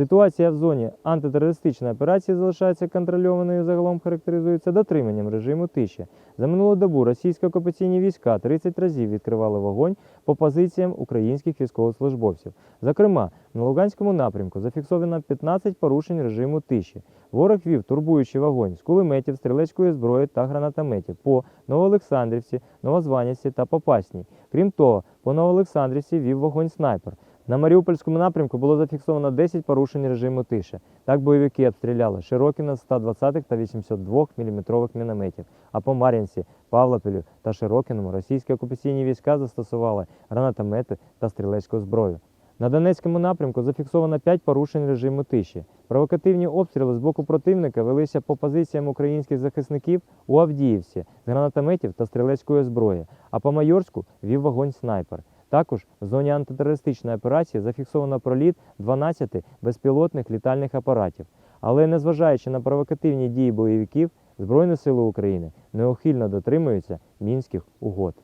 Ситуація в зоні антитерористичної операції залишається контрольованою. Загалом характеризується дотриманням режиму тиші. За минулу добу російські окупаційні війська 30 разів відкривали вогонь по позиціям українських військовослужбовців. Зокрема, на Луганському напрямку зафіксовано 15 порушень режиму тиші. Ворог вів турбуючий вогонь з кулеметів, стрілецької зброї та гранатометів по Новоолександрівці, Новозванівці та Попасній. Крім того, по Новоолександрівці вів вогонь снайпер. На Маріупольському напрямку було зафіксовано 10 порушень режиму тиші. Так бойовики обстріляли Широкіна з 120 та 82 мм мінометів. А по Мар'їнці, Павлопілю та Широкіному російські окупаційні війська застосували гранатомети та стрілецьку зброю. На Донецькому напрямку зафіксовано 5 порушень режиму тиші. Провокативні обстріли з боку противника велися по позиціям українських захисників у Авдіївці з гранатометів та стрілецької зброї, а по Майорську вів вогонь снайпер. Також в зоні антитерористичної операції зафіксовано проліт 12 безпілотних літальних апаратів. Але незважаючи на провокативні дії бойовиків, Збройні сили України неухильно дотримуються мінських угод.